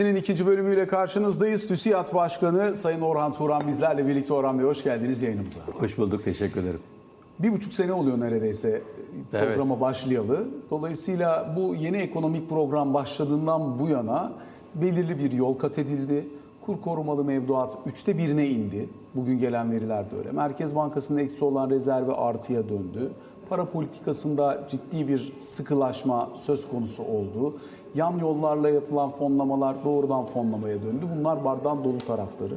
Analizinin ikinci bölümüyle karşınızdayız. TÜSİAD Başkanı Sayın Orhan Turan bizlerle birlikte. Orhan Bey hoş geldiniz yayınımıza. Hoş bulduk, teşekkür ederim. Bir buçuk sene oluyor neredeyse programa başlayalı. Dolayısıyla bu yeni ekonomik program başladığından bu yana belirli bir yol kat edildi. Kur korumalı mevduat üçte birine indi. Bugün gelen veriler de öyle. Merkez Bankası'nın eksi olan rezervi artıya döndü. Para politikasında ciddi bir sıkılaşma söz konusu oldu. Yan yollarla yapılan fonlamalar doğrudan fonlamaya döndü. Bunlar bardağın dolu tarafları.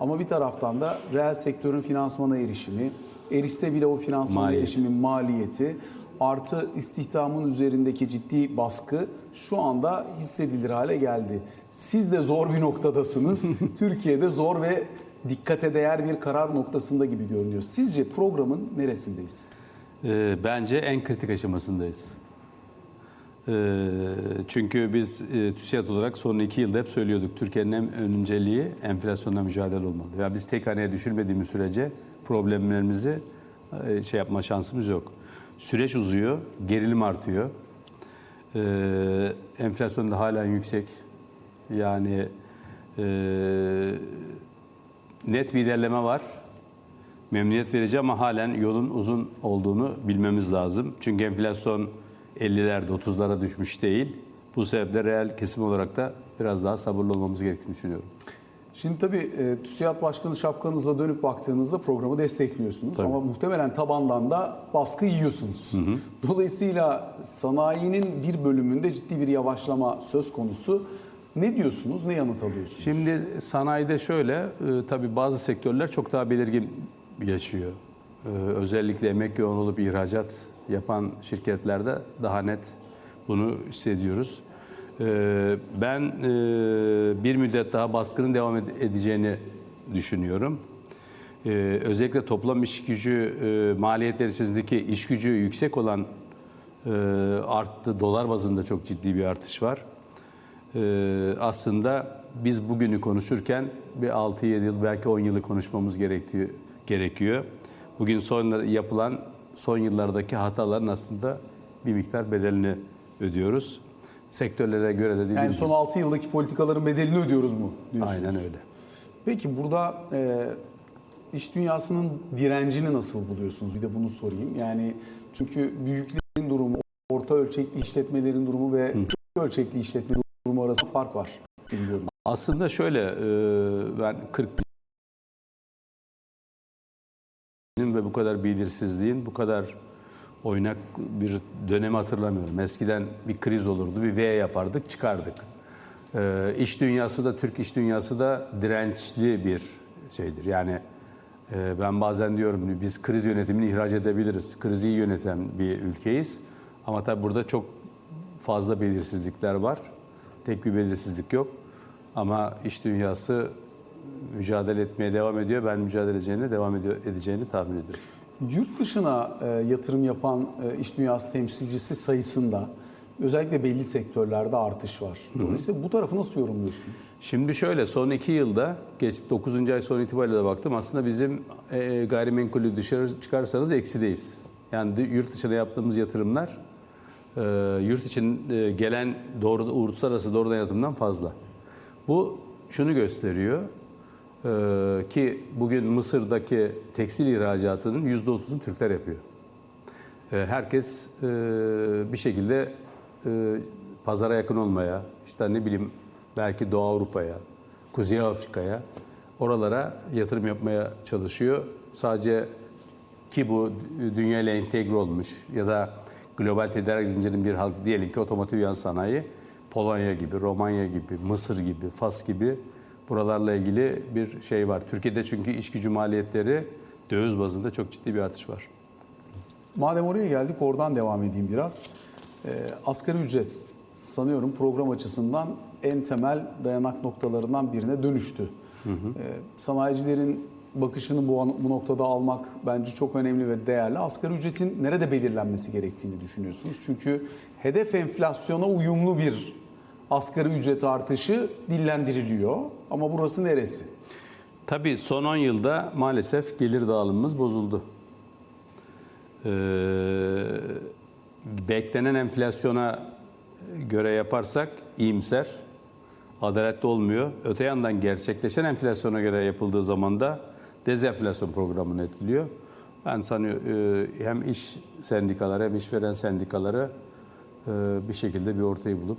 Ama bir taraftan da reel sektörün finansmana erişimi, erişse bile o finansmana Maliyet. erişimin maliyeti artı istihdamın üzerindeki ciddi baskı şu anda hissedilir hale geldi. Siz de zor bir noktadasınız. Türkiye'de zor ve dikkate değer bir karar noktasında gibi görünüyor. Sizce programın neresindeyiz? Ee, bence en kritik aşamasındayız. Ee, çünkü biz e, TÜSİAD olarak son iki yılda hep söylüyorduk Türkiye'nin en önceliği enflasyonla mücadele olmalı. Ya biz tek haneye düşürmediğimiz sürece problemlerimizi e, şey yapma şansımız yok. Süreç uzuyor, gerilim artıyor. Ee, enflasyon da hala yüksek. Yani e, net bir ilerleme var. Memnuniyet verici ama halen yolun uzun olduğunu bilmemiz lazım. Çünkü enflasyon 50'lerde 30'lara düşmüş değil. Bu sebeple reel kesim olarak da biraz daha sabırlı olmamız gerektiğini düşünüyorum. Şimdi tabii e, TÜSİAD Başkanı şapkanızla dönüp baktığınızda programı destekliyorsunuz ama muhtemelen tabandan da baskı yiyorsunuz. Dolayısıyla sanayinin bir bölümünde ciddi bir yavaşlama söz konusu. Ne diyorsunuz, ne yanıt alıyorsunuz? Şimdi sanayide şöyle, e, tabii bazı sektörler çok daha belirgin yaşıyor. E, özellikle emek yoğun olup ihracat yapan şirketlerde daha net bunu hissediyoruz. E, ben e, bir müddet daha baskının devam ede- edeceğini düşünüyorum. E, özellikle toplam iş gücü e, maliyetleri içerisindeki iş gücü yüksek olan e, arttı. Dolar bazında çok ciddi bir artış var. Ee, aslında biz bugünü konuşurken bir 6-7 yıl belki 10 yılı konuşmamız gerekiyor. gerekiyor. Bugün son yapılan son yıllardaki hataların aslında bir miktar bedelini ödüyoruz. Sektörlere göre de dediğim yani gibi- son 6 yıldaki politikaların bedelini ödüyoruz mu diyorsunuz? Aynen öyle. Peki burada e, iş dünyasının direncini nasıl buluyorsunuz? Bir de bunu sorayım. Yani çünkü büyüklerin durumu, orta ölçekli işletmelerin durumu ve küçük ölçekli işletme durumu arasında fark var. Biliyorum. Aslında şöyle e, ben 40 kadar belirsizliğin bu kadar oynak bir dönemi hatırlamıyorum. Eskiden bir kriz olurdu, bir V yapardık, çıkardık. E, iş dünyası da, Türk iş dünyası da dirençli bir şeydir. Yani e, ben bazen diyorum biz kriz yönetimini ihraç edebiliriz. Krizi yöneten bir ülkeyiz. Ama tabii burada çok fazla belirsizlikler var. Tek bir belirsizlik yok. Ama iş dünyası mücadele etmeye devam ediyor. Ben mücadele edeceğine devam ediyor, edeceğini tahmin ediyorum. Yurt dışına e, yatırım yapan e, iş dünyası temsilcisi sayısında özellikle belli sektörlerde artış var. Dolayısıyla bu tarafı nasıl yorumluyorsunuz? Şimdi şöyle son iki yılda geç 9. ay son itibariyle de baktım aslında bizim e, gayrimenkulü dışarı çıkarsanız eksideyiz. Yani yurt dışına yaptığımız yatırımlar e, yurt için e, gelen doğru uluslararası doğrudan yatırımdan fazla. Bu şunu gösteriyor ki bugün Mısır'daki tekstil ihracatının %30'unu Türkler yapıyor. E, Herkes e, bir şekilde e, pazara yakın olmaya, işte ne bileyim belki Doğu Avrupa'ya, Kuzey Afrika'ya, oralara yatırım yapmaya çalışıyor. Sadece ki bu dünya ile entegre olmuş ya da global tedarik zincirinin bir halk diyelim ki otomotiv yan sanayi, Polonya gibi, Romanya gibi, Mısır gibi, Fas gibi buralarla ilgili bir şey var. Türkiye'de çünkü iş gücü maliyetleri döviz bazında çok ciddi bir artış var. Madem oraya geldik oradan devam edeyim biraz. Ee, asgari ücret sanıyorum program açısından en temel dayanak noktalarından birine dönüştü. Ee, sanayicilerin bakışını bu, bu noktada almak bence çok önemli ve değerli. Asgari ücretin nerede belirlenmesi gerektiğini düşünüyorsunuz? Çünkü hedef enflasyona uyumlu bir asgari ücret artışı dillendiriliyor. Ama burası neresi? Tabii son 10 yılda maalesef gelir dağılımımız bozuldu. Ee, beklenen enflasyona göre yaparsak iyimser adaletli olmuyor. Öte yandan gerçekleşen enflasyona göre yapıldığı zaman da dezenflasyon programını etkiliyor. Ben sanıyorum e, hem iş sendikaları hem işveren sendikaları e, bir şekilde bir ortayı bulup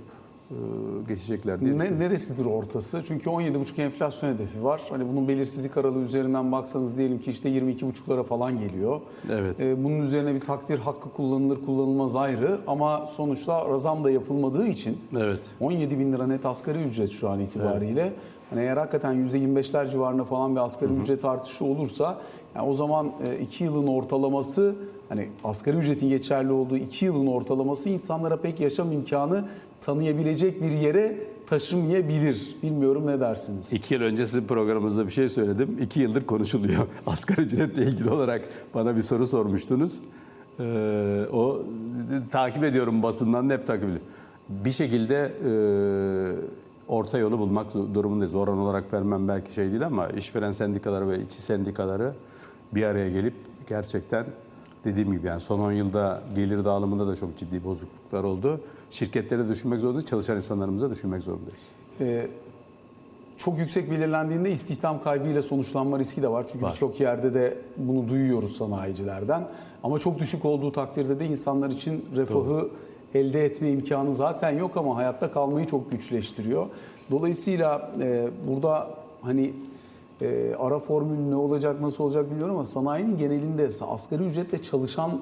geçecekler diye. Ne, neresidir ortası? Çünkü 17,5 enflasyon hedefi var. Hani bunun belirsizlik aralığı üzerinden baksanız diyelim ki işte 22,5'lara falan geliyor. Evet. Ee, bunun üzerine bir takdir hakkı kullanılır kullanılmaz ayrı ama sonuçta razam da yapılmadığı için Evet. 17 bin lira net asgari ücret şu an itibariyle. Hani eğer hakikaten %25'ler civarında falan bir asgari ücret artışı olursa yani o zaman 2 yılın ortalaması hani asgari ücretin geçerli olduğu 2 yılın ortalaması insanlara pek yaşam imkanı tanıyabilecek bir yere taşımayabilir. Bilmiyorum ne dersiniz? İki yıl önce sizin programınızda bir şey söyledim. İki yıldır konuşuluyor. Asgari ücretle ilgili olarak bana bir soru sormuştunuz. Ee, o takip ediyorum basından da hep takip ediyorum. Bir şekilde e, orta yolu bulmak durumundayız. Oran olarak vermem belki şey değil ama işveren sendikaları ve işçi sendikaları bir araya gelip gerçekten dediğim gibi yani son 10 yılda gelir dağılımında da çok ciddi bozukluklar oldu. Şirketlere düşünmek zorundayız, çalışan insanlarımıza düşünmek zorundayız. Ee, çok yüksek belirlendiğinde istihdam kaybıyla sonuçlanma riski de var. Çünkü birçok yerde de bunu duyuyoruz sanayicilerden. Ama çok düşük olduğu takdirde de insanlar için refahı elde etme imkanı zaten yok ama hayatta kalmayı çok güçleştiriyor. Dolayısıyla e, burada hani e, ara formül ne olacak nasıl olacak bilmiyorum ama sanayinin genelinde asgari ücretle çalışan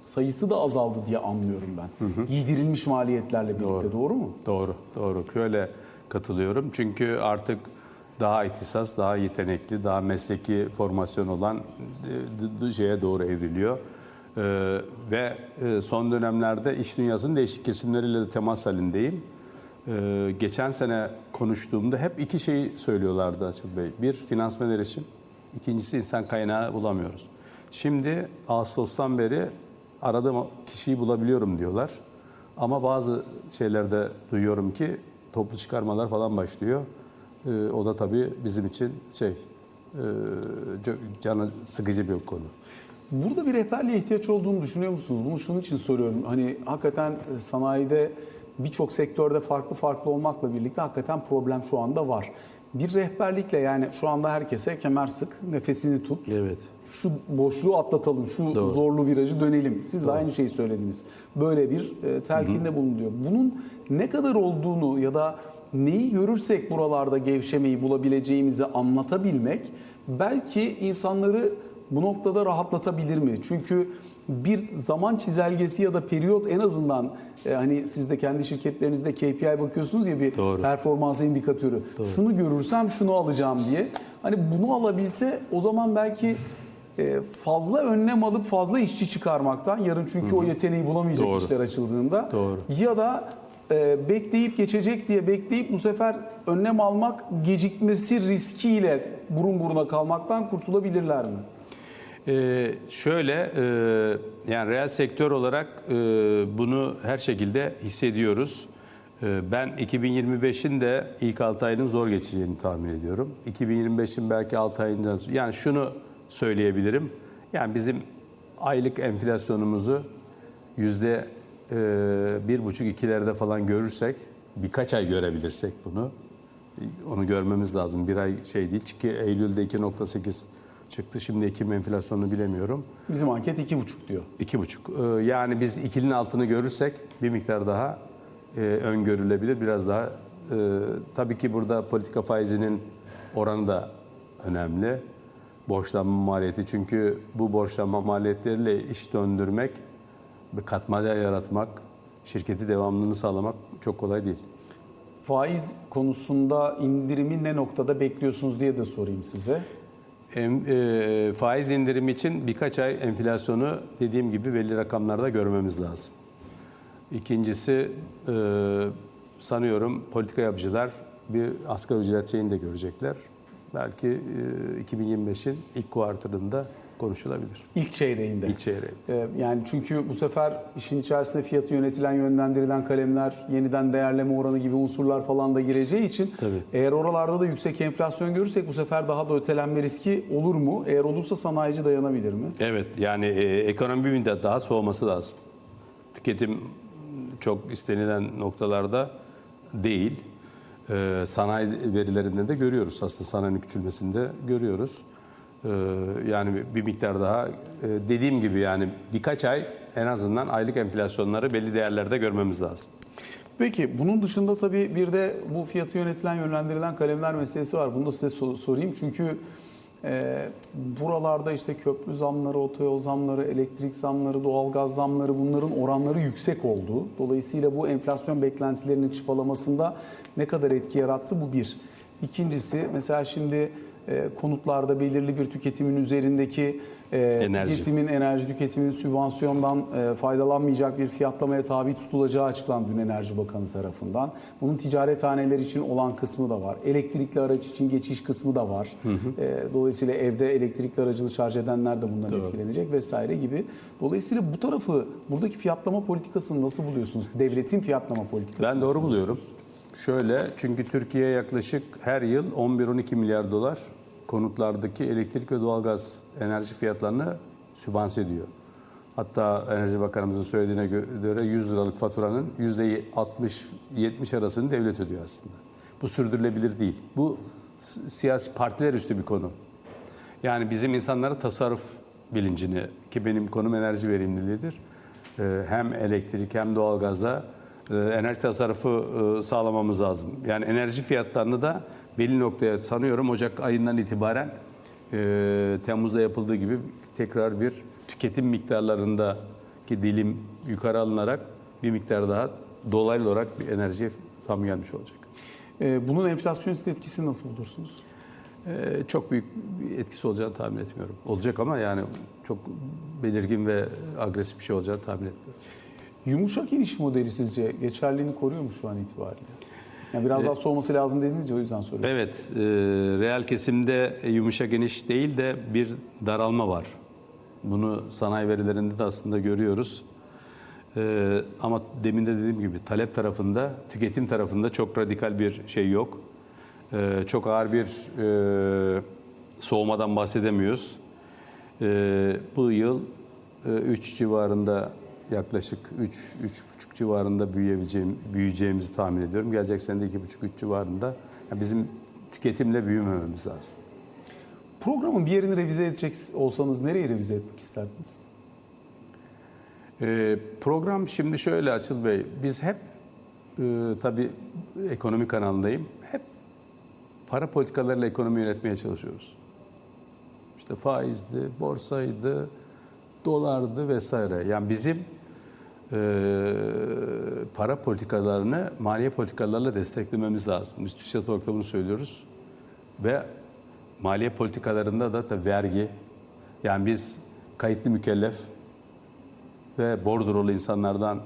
sayısı da azaldı diye anlıyorum ben. Giydirilmiş maliyetlerle birlikte doğru mu? Doğru, doğru. Şöyle katılıyorum. Çünkü artık daha ihtisas, daha yetenekli, daha mesleki formasyon olan e, şeye doğru evriliyor. Ee, ve e, son dönemlerde iş dünyasının değişik kesimleriyle de temas halindeyim. Ee, geçen sene konuştuğumda hep iki şey söylüyorlardı Açıl Bey. Bir, finansman erişim. İkincisi insan kaynağı bulamıyoruz. Şimdi Ağustos'tan beri aradığım kişiyi bulabiliyorum diyorlar. Ama bazı şeylerde duyuyorum ki toplu çıkarmalar falan başlıyor. Ee, o da tabii bizim için şey e, canı sıkıcı bir konu. Burada bir rehberliğe ihtiyaç olduğunu düşünüyor musunuz? Bunu şunun için soruyorum. Hani hakikaten e, sanayide birçok sektörde farklı farklı olmakla birlikte hakikaten problem şu anda var. Bir rehberlikle yani şu anda herkese kemer sık, nefesini tut. Evet. Şu boşluğu atlatalım, şu Doğru. zorlu virajı dönelim. Siz de aynı şeyi söylediniz. Böyle bir e, telkinde bulunuyor. Bunun ne kadar olduğunu ya da neyi görürsek buralarda gevşemeyi bulabileceğimizi anlatabilmek belki insanları bu noktada rahatlatabilir mi? Çünkü bir zaman çizelgesi ya da periyot en azından e, hani siz de kendi şirketlerinizde KPI bakıyorsunuz ya bir Doğru. performans indikatörü. Şunu görürsem şunu alacağım diye. Hani bunu alabilse o zaman belki e, fazla önlem alıp fazla işçi çıkarmaktan yarın çünkü o yeteneği bulamayacak Doğru. işler açıldığında Doğru. ya da e, bekleyip geçecek diye bekleyip bu sefer önlem almak gecikmesi riskiyle burun buruna kalmaktan kurtulabilirler mi? Ee, şöyle e, yani reel sektör olarak e, bunu her şekilde hissediyoruz. E, ben 2025'in de ilk 6 ayının zor geçeceğini tahmin ediyorum. 2025'in belki 6 ayından yani şunu söyleyebilirim. Yani bizim aylık enflasyonumuzu yüzde e, bir buçuk ikilerde falan görürsek birkaç ay görebilirsek bunu onu görmemiz lazım. Bir ay şey değil. Çünkü Eylül'de 2.8 çıktı. Şimdi Ekim enflasyonunu bilemiyorum. Bizim anket 2,5 diyor. İki buçuk. Ee, Yani biz ikilinin altını görürsek bir miktar daha e, öngörülebilir. Biraz daha e, tabii ki burada politika faizinin oranı da önemli. Borçlanma maliyeti. Çünkü bu borçlanma maliyetleriyle iş döndürmek, bir katma değer yaratmak, şirketi devamlılığını sağlamak çok kolay değil. Faiz konusunda indirimi ne noktada bekliyorsunuz diye de sorayım size. E, faiz indirimi için birkaç ay enflasyonu dediğim gibi belli rakamlarda görmemiz lazım. İkincisi e, sanıyorum politika yapıcılar bir asgari ücret şeyini de görecekler. Belki e, 2025'in ilk kuartırında konuşulabilir. İlk çeyreğinde. İlk çeyreği. Ee, Yani çünkü bu sefer işin içerisinde fiyatı yönetilen, yönlendirilen kalemler, yeniden değerleme oranı gibi unsurlar falan da gireceği için Tabii. eğer oralarda da yüksek enflasyon görürsek bu sefer daha da ötelenme riski olur mu? Eğer olursa sanayici dayanabilir mi? Evet yani e, ekonomi de daha soğuması lazım. Tüketim çok istenilen noktalarda değil. Ee, sanayi verilerinde de görüyoruz. Aslında sanayinin küçülmesinde görüyoruz. Ee, yani bir miktar daha e, dediğim gibi yani birkaç ay en azından aylık enflasyonları belli değerlerde görmemiz lazım. Peki bunun dışında tabii bir de bu fiyatı yönetilen, yönlendirilen kalemler meselesi var. Bunu da size so- sorayım. Çünkü e, buralarda işte köprü zamları, otoyol zamları, elektrik zamları, doğalgaz zamları bunların oranları yüksek oldu. Dolayısıyla bu enflasyon beklentilerinin çıpalamasında ne kadar etki yarattı bu bir. İkincisi mesela şimdi konutlarda belirli bir tüketimin üzerindeki e, Enerji. tüketimin, enerji tüketiminin sübvansiyondan e, faydalanmayacak bir fiyatlamaya tabi tutulacağı açıklandı dün Enerji Bakanı tarafından. Bunun ticarethaneler için olan kısmı da var. Elektrikli araç için geçiş kısmı da var. E, dolayısıyla evde elektrikli aracılı şarj edenler de bundan etkilenecek vesaire gibi. Dolayısıyla bu tarafı, buradaki fiyatlama politikasını nasıl buluyorsunuz? Devletin fiyatlama politikası Ben doğru buluyorum. Şöyle çünkü Türkiye yaklaşık her yıl 11-12 milyar dolar konutlardaki elektrik ve doğalgaz enerji fiyatlarını sübvanse ediyor. Hatta Enerji Bakanımızın söylediğine gö- göre 100 liralık faturanın %60-70 arasını devlet ödüyor aslında. Bu sürdürülebilir değil. Bu siyasi partiler üstü bir konu. Yani bizim insanlara tasarruf bilincini ki benim konum enerji verimliliğidir. Ee, Hem elektrik hem doğalgazda e, enerji tasarrufu e, sağlamamız lazım. Yani enerji fiyatlarını da belli noktaya sanıyorum Ocak ayından itibaren e, Temmuz'da yapıldığı gibi tekrar bir tüketim miktarlarındaki dilim yukarı alınarak bir miktar daha dolaylı olarak bir enerjiye zam gelmiş olacak. E, bunun enflasyonist etkisini nasıl bulursunuz? Ee, çok büyük bir etkisi olacağını tahmin etmiyorum. Olacak ama yani çok belirgin ve agresif bir şey olacağını tahmin etmiyorum. Yumuşak iniş modeli sizce geçerliliğini koruyor mu şu an itibariyle? Yani biraz daha soğuması lazım dediniz ya o yüzden soruyorum. Evet, e, reel kesimde yumuşak iniş değil de bir daralma var. Bunu sanayi verilerinde de aslında görüyoruz. E, ama demin de dediğim gibi talep tarafında, tüketim tarafında çok radikal bir şey yok. E, çok ağır bir e, soğumadan bahsedemiyoruz. E, bu yıl 3 civarında yaklaşık 3 3,5 civarında büyüyebileceğim büyüyeceğimizi tahmin ediyorum. Gelecek sene de 2,5 3 civarında. Yani bizim tüketimle büyümememiz lazım. Programın bir yerini revize edecek olsanız nereyi revize etmek isterdiniz? Ee, program şimdi şöyle Açıl Bey, biz hep e, tabii ekonomi kanalındayım. Hep para politikalarıyla ekonomi yönetmeye çalışıyoruz. İşte faizdi, borsaydı, dolardı vesaire. Yani bizim e, para politikalarını maliye politikalarla desteklememiz lazım. Biz TÜSİAD olarak bunu söylüyoruz. Ve maliye politikalarında da, da vergi, yani biz kayıtlı mükellef, ve bordrolu insanlardan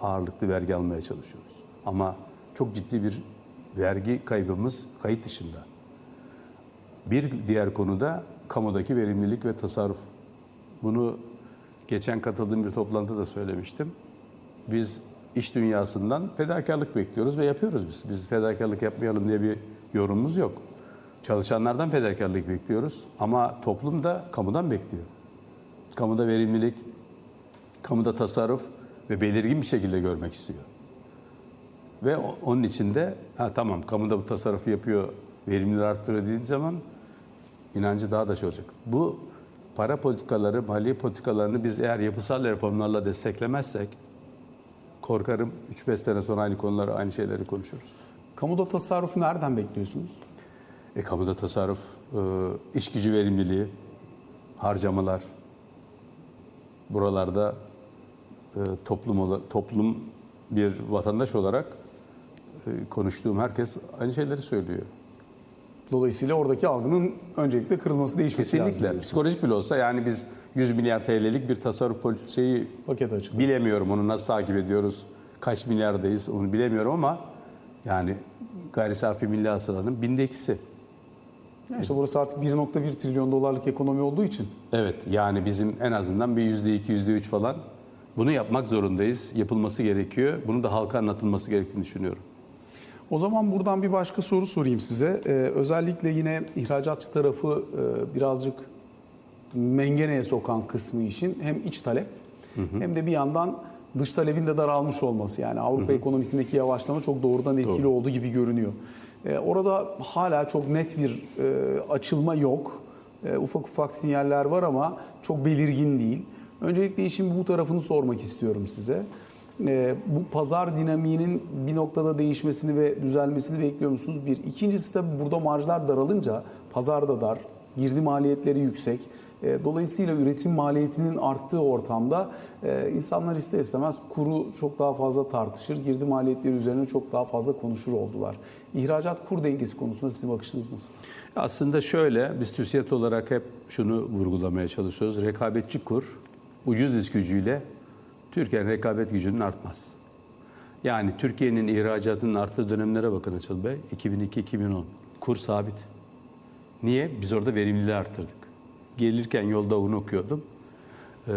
ağırlıklı vergi almaya çalışıyoruz. Ama çok ciddi bir vergi kaybımız kayıt dışında. Bir diğer konuda kamudaki verimlilik ve tasarruf. Bunu geçen katıldığım bir toplantıda da söylemiştim. Biz iş dünyasından fedakarlık bekliyoruz ve yapıyoruz biz. Biz fedakarlık yapmayalım diye bir yorumumuz yok. Çalışanlardan fedakarlık bekliyoruz ama toplum da kamudan bekliyor. Kamuda verimlilik, kamuda tasarruf ve belirgin bir şekilde görmek istiyor. Ve onun için de ha, tamam kamuda bu tasarrufu yapıyor, verimliliği arttırıyor dediğin zaman inancı daha da şey olacak. Bu para politikaları, maliye politikalarını biz eğer yapısal reformlarla desteklemezsek korkarım 3-5 sene sonra aynı konuları, aynı şeyleri konuşuruz. Kamuda tasarrufu nereden bekliyorsunuz? E, kamuda tasarruf, e, iş gücü verimliliği, harcamalar, buralarda e, toplum toplum bir vatandaş olarak e, konuştuğum herkes aynı şeyleri söylüyor. Dolayısıyla oradaki algının öncelikle kırılması, değişmesi lazım. Kesinlikle. diyorsunuz. Psikolojik bile olsa yani biz 100 milyar TL'lik bir tasarruf şeyi Paket bilemiyorum onu nasıl takip ediyoruz. Kaç milyardayız onu bilemiyorum ama yani gayri safi milli hasılanın binde ikisi. Yani işte burası artık 1.1 trilyon dolarlık ekonomi olduğu için Evet yani bizim en azından bir yüzde iki, yüzde üç falan bunu yapmak zorundayız. Yapılması gerekiyor. Bunu da halka anlatılması gerektiğini düşünüyorum. O zaman buradan bir başka soru sorayım size. Ee, özellikle yine ihracatçı tarafı e, birazcık mengeneye sokan kısmı işin hem iç talep hem de bir yandan dış talebin de daralmış olması yani Avrupa ekonomisindeki yavaşlama çok doğrudan etkili olduğu gibi görünüyor. E, orada hala çok net bir e, açılma yok. E, ufak ufak sinyaller var ama çok belirgin değil. Öncelikle işin bu tarafını sormak istiyorum size. E, bu pazar dinamiğinin bir noktada değişmesini ve düzelmesini bekliyor musunuz? Bir. İkincisi de burada marjlar daralınca pazar da dar, girdi maliyetleri yüksek. E, Dolayısıyla üretim maliyetinin arttığı ortamda e, insanlar ister istemez kuru çok daha fazla tartışır, girdi maliyetleri üzerine çok daha fazla konuşur oldular. İhracat kur dengesi konusunda sizin bakışınız nasıl? Aslında şöyle, biz TÜSİAD olarak hep şunu vurgulamaya çalışıyoruz. Rekabetçi kur, ucuz iş gücüyle Türkiye'nin rekabet gücünün artmaz. Yani Türkiye'nin ihracatının arttığı dönemlere bakın Açıl Bey. 2002-2010. Kur sabit. Niye? Biz orada verimliliği arttırdık. Gelirken yolda onu okuyordum. Ee,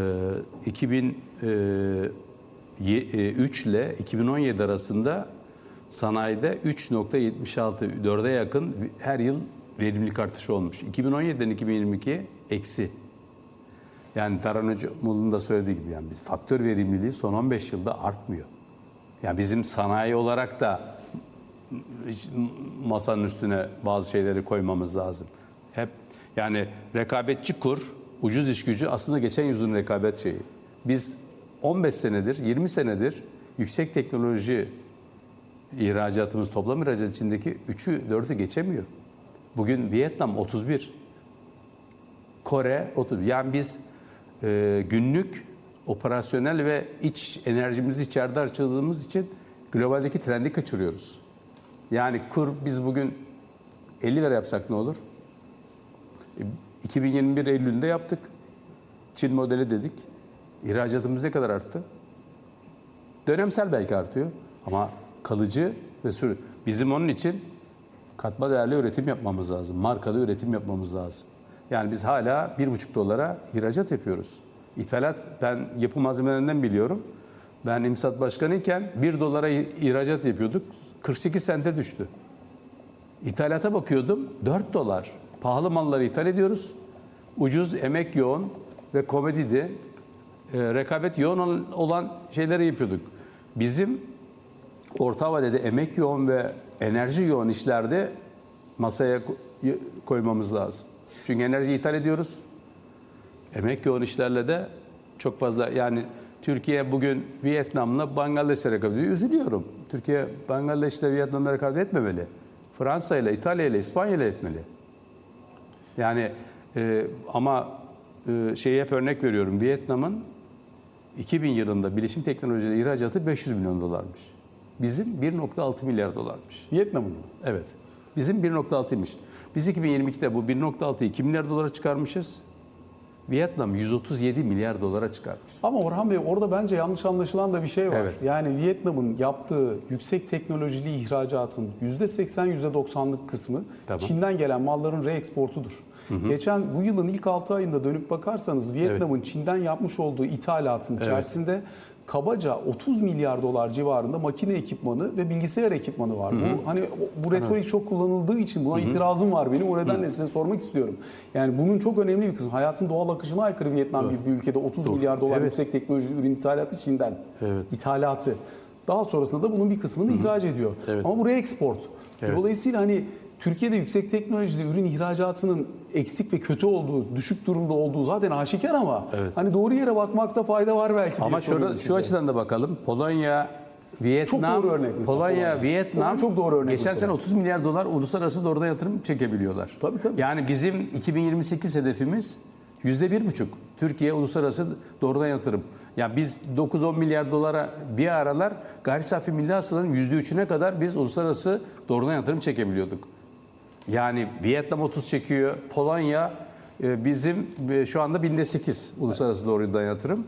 2003 ile 2017 arasında sanayide 3.76, 4'e yakın her yıl verimlilik artışı olmuş. 2017'den 2022'ye eksi. Yani Taran Hocam'ın da söylediği gibi yani biz faktör verimliliği son 15 yılda artmıyor. Yani bizim sanayi olarak da masanın üstüne bazı şeyleri koymamız lazım. Hep yani rekabetçi kur, ucuz iş gücü aslında geçen yüzyılın rekabet şeyi. Biz 15 senedir, 20 senedir yüksek teknoloji ihracatımız toplam ihracat içindeki 3'ü 4'ü geçemiyor. Bugün Vietnam 31, Kore 30. Yani biz e, günlük operasyonel ve iç enerjimizi içeride harcadığımız için globaldeki trendi kaçırıyoruz. Yani kur biz bugün 50 lira yapsak ne olur? E, 2021 Eylül'ünde yaptık. Çin modeli dedik. İhracatımız ne kadar arttı? Dönemsel belki artıyor ama kalıcı ve sürü. Bizim onun için katma değerli üretim yapmamız lazım. Markalı üretim yapmamız lazım. Yani biz hala 1,5 dolara ihracat yapıyoruz. İthalat ben yapı malzemelerinden biliyorum. Ben İmsat Başkanıyken 1 dolara ihracat yapıyorduk. 48 sente düştü. İthalata bakıyordum 4 dolar. Pahalı malları ithal ediyoruz. Ucuz, emek yoğun ve komedidi, e, rekabet yoğun olan şeyleri yapıyorduk. Bizim orta vadede emek yoğun ve enerji yoğun işlerde masaya ko- koymamız lazım. Çünkü enerji ithal ediyoruz. Emek yoğun işlerle de çok fazla yani Türkiye bugün Vietnam'la Bangladeş'le rekabet ediyor. Üzülüyorum. Türkiye Bangladeş'le Vietnam'la rekabet etmemeli. Fransa ile, İtalya ile, İspanya ile etmeli. Yani e, ama e, şeyi hep örnek veriyorum. Vietnam'ın 2000 yılında bilişim teknolojileri ihracatı 500 milyon dolarmış. Bizim 1.6 milyar dolarmış. Vietnam'ın mı? Evet. Bizim 1.6'ymış. Biz 2022'de bu 1.6'yı 2 milyar dolara çıkarmışız. Vietnam 137 milyar dolara çıkarmış. Ama Orhan Bey orada bence yanlış anlaşılan da bir şey var. Evet. Yani Vietnam'ın yaptığı yüksek teknolojili ihracatın %80 %90'lık kısmı Tamam. Çin'den gelen malların reeksportudur. Geçen bu yılın ilk 6 ayında dönüp bakarsanız Vietnam'ın Çin'den yapmış olduğu ithalatın içerisinde kabaca 30 milyar dolar civarında makine ekipmanı ve bilgisayar ekipmanı var. Bu hani bu retorik çok kullanıldığı için buna itirazım var benim. O nedenle size sormak istiyorum. Yani bunun çok önemli bir kısmı. Hayatın doğal akışına aykırı Vietnam gibi bir ülkede 30 milyar dolar Evet. yüksek teknolojili ürün ithalatı Çin'den. Evet. İthalatı. Daha sonrasında da bunun bir kısmını ihraç ediyor. Evet. Ama bu reeksport. Evet. Dolayısıyla hani Türkiye'de yüksek teknolojili ürün ihracatının eksik ve kötü olduğu, düşük durumda olduğu zaten aşikar ama Evet. hani doğru yere bakmakta fayda var belki Ama size. şu açıdan da bakalım. Polonya, Vietnam, doğru örnek mesela Polonya, Polonya. Vietnam Polonya çok doğru örnek geçen mesela. sene 30 milyar dolar uluslararası doğrudan yatırım çekebiliyorlar. Tabii, tabii. Yani bizim 2028 hedefimiz yüzde bir buçuk. Türkiye uluslararası doğrudan yatırım. Yani biz 9-10 milyar dolara bir aralar gayri safi milli hasılanın yüzde üçüne kadar biz uluslararası doğrudan yatırım çekebiliyorduk. Yani Vietnam 30 çekiyor, Polonya e, bizim e, şu anda binde 8 uluslararası doğrudan yatırım.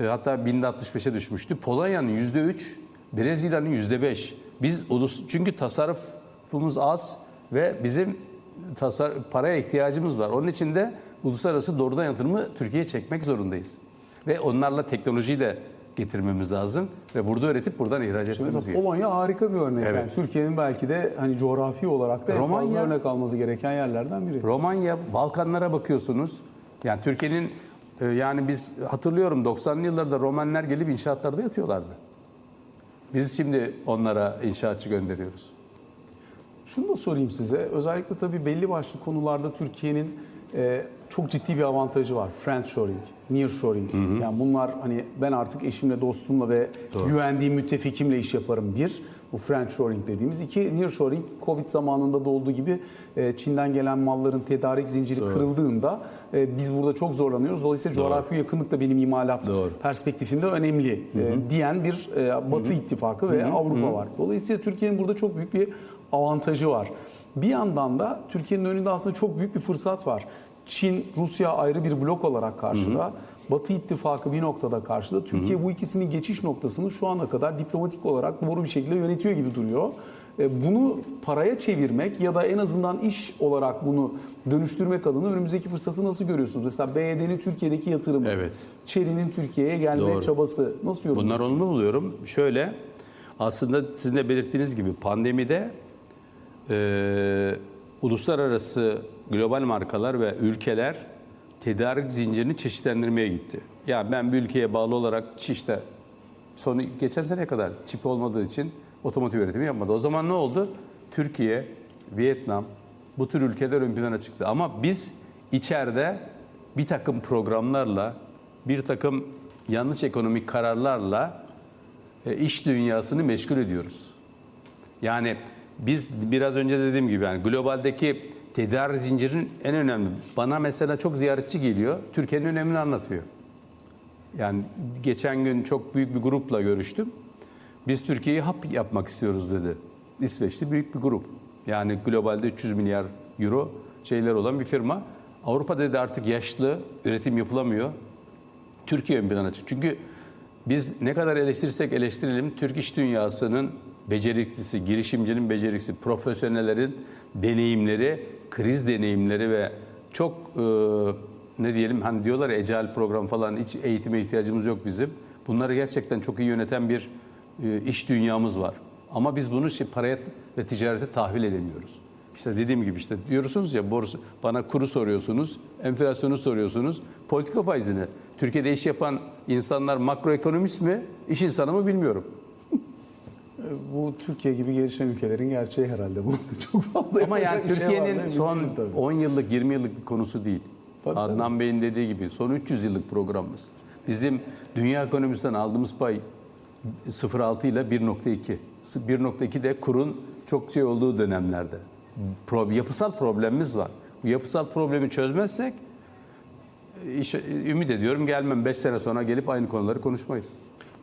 E, Hatta binde 65'e düşmüştü. Polonya'nın yüzde 3, Brezilya'nın yüzde 5. Biz ulus çünkü tasarrufumuz az ve bizim tasar paraya ihtiyacımız var. Onun için de uluslararası doğrudan yatırımı Türkiye'ye çekmek zorundayız. Ve onlarla teknolojiyi de getirmemiz lazım ve burada üretip buradan ihraç etmemiz gerekiyor. Polonya harika bir örnek. Evet. Yani Türkiye'nin belki de hani coğrafi olarak da en fazla Romanya- örnek alması gereken yerlerden biri. Romanya, Balkanlara bakıyorsunuz. Yani Türkiye'nin e, yani biz hatırlıyorum 90'lı yıllarda Romanlar gelip inşaatlarda yatıyorlardı. Biz şimdi onlara inşaatçı gönderiyoruz. Şunu da sorayım size. Özellikle tabii belli başlı konularda Türkiye'nin e, çok ciddi bir avantajı var. Friendshoring, nearshoring. Yani bunlar hani ben artık eşimle, dostumla ve güvendiğim müttefikimle iş yaparım. Bir, bu friendshoring dediğimiz. iki nearshoring, Covid zamanında da olduğu gibi e, Çin'den gelen malların tedarik zinciri kırıldığında e, biz burada çok zorlanıyoruz. Dolayısıyla coğrafi yakınlık da benim imalat Doğru. perspektifinde önemli e, diyen bir e, Batı ittifakı ve Avrupa var. Dolayısıyla Türkiye'nin burada çok büyük bir avantajı var. Bir yandan da Türkiye'nin önünde aslında çok büyük bir fırsat var. Çin, Rusya ayrı bir blok olarak karşıda. Batı ittifakı bir noktada karşıda. Türkiye bu ikisinin geçiş noktasını şu ana kadar diplomatik olarak doğru bir şekilde yönetiyor gibi duruyor. E, Bunu paraya çevirmek ya da en azından iş olarak bunu dönüştürmek adına önümüzdeki fırsatı nasıl görüyorsunuz? Mesela BYD'nin Türkiye'deki yatırımı, Evet. Chery'nin Türkiye'ye gelme Doğru. çabası nasıl yorumluyorsunuz? Bunlar olumlu buluyorum. Şöyle, aslında sizin de belirttiğiniz gibi pandemide e, uluslararası global markalar ve ülkeler tedarik zincirini çeşitlendirmeye gitti. Yani ben bir ülkeye bağlı olarak işte sonu geçen seneye kadar çip olmadığı için otomotiv üretimi yapmadı. O zaman ne oldu? Türkiye, Vietnam bu tür ülkeler ön plana çıktı. Ama biz içeride bir takım programlarla, bir takım yanlış ekonomik kararlarla e, iş dünyasını meşgul ediyoruz. Yani biz biraz önce dediğim gibi yani globaldeki tedarik zincirinin en önemli. Bana mesela çok ziyaretçi geliyor. Türkiye'nin önemini anlatıyor. Yani geçen gün çok büyük bir grupla görüştüm. Biz Türkiye'yi hap yapmak istiyoruz dedi. İsveçli büyük bir grup. Yani globalde 300 milyar euro şeyler olan bir firma. Avrupa dedi artık yaşlı, üretim yapılamıyor. Türkiye ön plana çıktı. Çünkü biz ne kadar eleştirirsek eleştirelim Türk iş dünyasının beceriklisi, girişimcinin beceriksi, profesyonellerin deneyimleri, kriz deneyimleri ve çok e, ne diyelim hani diyorlar ya ecel program falan hiç eğitime ihtiyacımız yok bizim. Bunları gerçekten çok iyi yöneten bir e, iş dünyamız var. Ama biz bunu şey, paraya ve ticarete tahvil edemiyoruz. İşte dediğim gibi işte diyorsunuz ya borsa bana kuru soruyorsunuz, enflasyonu soruyorsunuz, politika faizini. Türkiye'de iş yapan insanlar makroekonomist mi, iş insanı mı bilmiyorum. Bu Türkiye gibi gelişen ülkelerin gerçeği herhalde. Bu çok fazla Ama yani şey Türkiye'nin mı? son Mümkün tabii. 10 yıllık, 20 yıllık bir konusu değil. Tabii, Adnan Bey'in dediği gibi son 300 yıllık programımız. Bizim dünya ekonomisinden aldığımız pay 0.6 ile 1.2. 1.2 de kurun çok şey olduğu dönemlerde. Pro- yapısal problemimiz var. Bu yapısal problemi çözmezsek iş, ümit ediyorum gelmem 5 sene sonra gelip aynı konuları konuşmayız.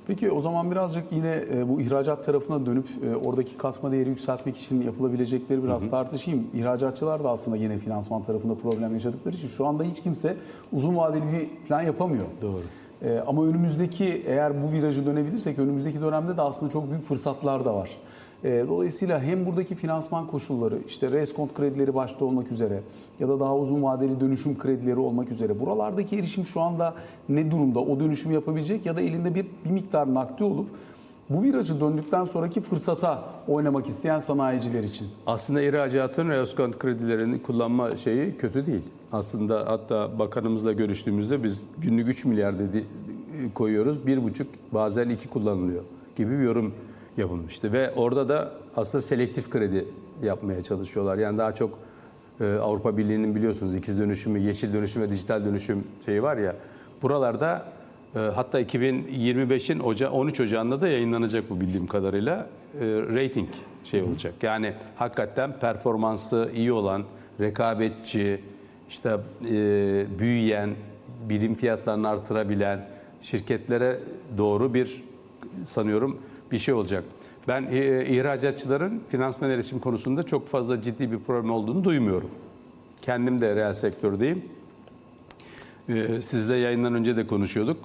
Peki o zaman birazcık yine e, bu ihracat tarafına dönüp e, oradaki katma değeri yükseltmek için yapılabilecekleri biraz tartışayım. İhracatçılar da aslında yine finansman tarafında problem yaşadıkları için şu anda hiç kimse uzun vadeli bir plan yapamıyor. Doğru. E, ama önümüzdeki eğer bu virajı dönebilirsek önümüzdeki dönemde de aslında çok büyük fırsatlar da var. E, dolayısıyla hem buradaki finansman koşulları, işte reskont kredileri başta olmak üzere ya da daha uzun vadeli dönüşüm kredileri olmak üzere buralardaki erişim şu anda ne durumda? O dönüşümü yapabilecek ya da elinde bir, bir miktar nakdi olup bu virajı döndükten sonraki fırsata oynamak isteyen sanayiciler için. Aslında ihracatın reoskont kredilerini kullanma şeyi kötü değil. Aslında hatta bakanımızla görüştüğümüzde biz günlük 3 milyar dedi koyuyoruz. 1,5 bazen 2 kullanılıyor gibi bir yorum yapılmıştı. Ve orada da aslında selektif kredi yapmaya çalışıyorlar. Yani daha çok e, Avrupa Birliği'nin biliyorsunuz ikiz dönüşümü, yeşil dönüşüm ve dijital dönüşüm şeyi var ya. Buralarda e, hatta 2025'in Oca 13 Ocağı'nda da yayınlanacak bu bildiğim kadarıyla e, rating şey olacak. Yani hakikaten performansı iyi olan, rekabetçi, işte e, büyüyen, birim fiyatlarını artırabilen şirketlere doğru bir sanıyorum bir şey olacak. Ben e, ihracatçıların finansman erişim konusunda çok fazla ciddi bir problem olduğunu duymuyorum. Kendim de reel sektördeyim. Ee, Sizle yayından önce de konuşuyorduk.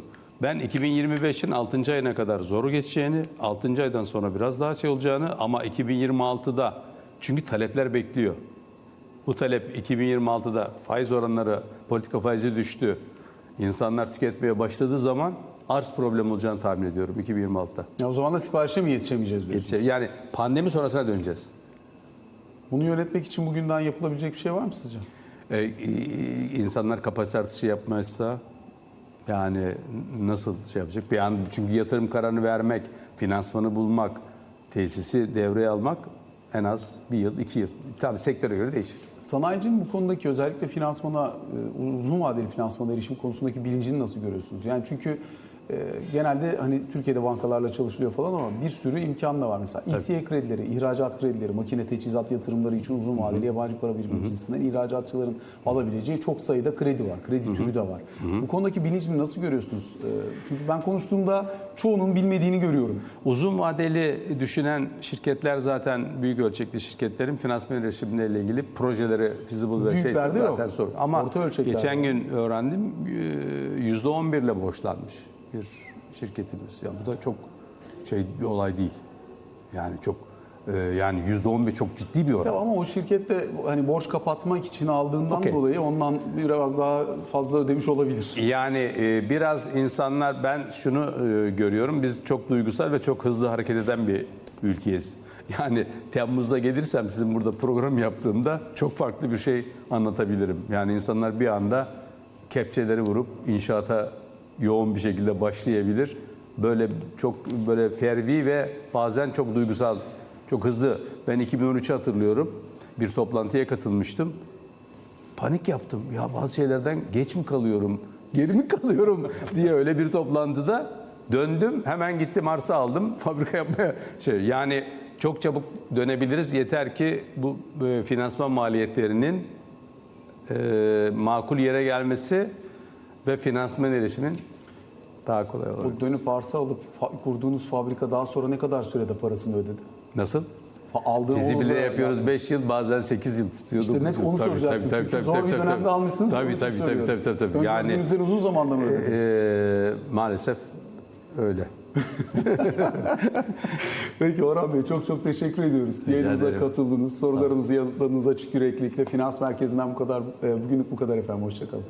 Ben 2025'in 6. ayına kadar zor geçeceğini, 6. aydan sonra biraz daha şey olacağını ama 2026'da çünkü talepler bekliyor. Bu talep 2026'da faiz oranları, politika faizi düştü. İnsanlar tüketmeye başladığı zaman arz problemi olacağını tahmin ediyorum 2026'da. Ya o zaman da siparişe mi yetişemeyeceğiz diyorsunuz? Yani pandemi sonrasına döneceğiz. Bunu yönetmek için bugünden yapılabilecek bir şey var mı sizce? Ee, insanlar kapasite artışı yapmazsa Yani nasıl şey yapacak? Bir an çünkü yatırım kararını vermek, finansmanı bulmak, tesisi devreye almak en az bir yıl, iki yıl. Tabii sektöre göre değişir. Sanayicinin bu konudaki özellikle finansmana, e, uzun vadeli finansmana erişim konusundaki bilincini nasıl görüyorsunuz? Yani çünkü genelde hani Türkiye'de bankalarla çalışılıyor falan ama bir sürü imkan da var. Mesela ECA kredileri, ihracat kredileri, makine teçhizat yatırımları için uzun vadeli yabancı para birimi cinsinden ihracatçıların alabileceği çok sayıda kredi var. Kredi türü de var. Bu konudaki bilincini nasıl görüyorsunuz? E, Çünkü ben konuştuğumda çoğunun bilmediğini görüyorum. Uzun vadeli düşünen şirketler zaten büyük ölçekli şirketlerin finansman erişimleriyle ilgili projeleri feasible ve şey zaten yok. sor. Ama geçen var. gün öğrendim e, %11 ile borçlanmış bir şirketimiz. Ya bu da çok şey bir olay değil. Yani çok e, yani %11 çok ciddi bir oran. Ya ama o şirkette hani borç kapatmak için aldığından Okey. dolayı ondan biraz daha fazla ödemiş olabilir. Yani e, biraz insanlar ben şunu e, görüyorum. Biz çok duygusal ve çok hızlı hareket eden bir ülkeyiz. Yani Temmuz'da gelirsem sizin burada program yaptığımda çok farklı bir şey anlatabilirim. Yani insanlar bir anda kepçeleri vurup inşaata yoğun bir şekilde başlayabilir. Böyle çok böyle fervi ve bazen çok duygusal, çok hızlı. Ben 2013'ü hatırlıyorum. Bir toplantıya katılmıştım panik yaptım. Ya bazı şeylerden geç mi kalıyorum, geri mi kalıyorum diye öyle bir toplantıda döndüm. Hemen gittim arsa aldım. Fabrika yapmaya şey yani çok çabuk dönebiliriz. Yeter ki bu e, finansman maliyetlerinin e, makul yere gelmesi ve finansman erişimin daha kolay olur. O dönüp arsa alıp fa- kurduğunuz fabrika daha sonra ne kadar sürede parasını ödedi? Nasıl? Fa- Aldığı Bizi bile yapıyoruz 5 yıl bazen 8 yıl tutuyor. İşte dokuz net yıl. onu Tabii, soracaktım. tabii, Çünkü tabii, zor tabii, bir tabii, dönemde tabii. almışsınız. Tabii onun için tabii tabii söylüyorum. tabii tabii. tabii. Yani uzun zamanda mı ödedi? Ee, maalesef öyle. Peki Orhan Bey çok çok teşekkür ediyoruz. Yayınımıza ederim. katıldınız. Sorularımızı yanıtladınız açık yüreklilikle. Finans Merkezi'nden bu kadar, e, bugünlük bu kadar efendim. Hoşçakalın.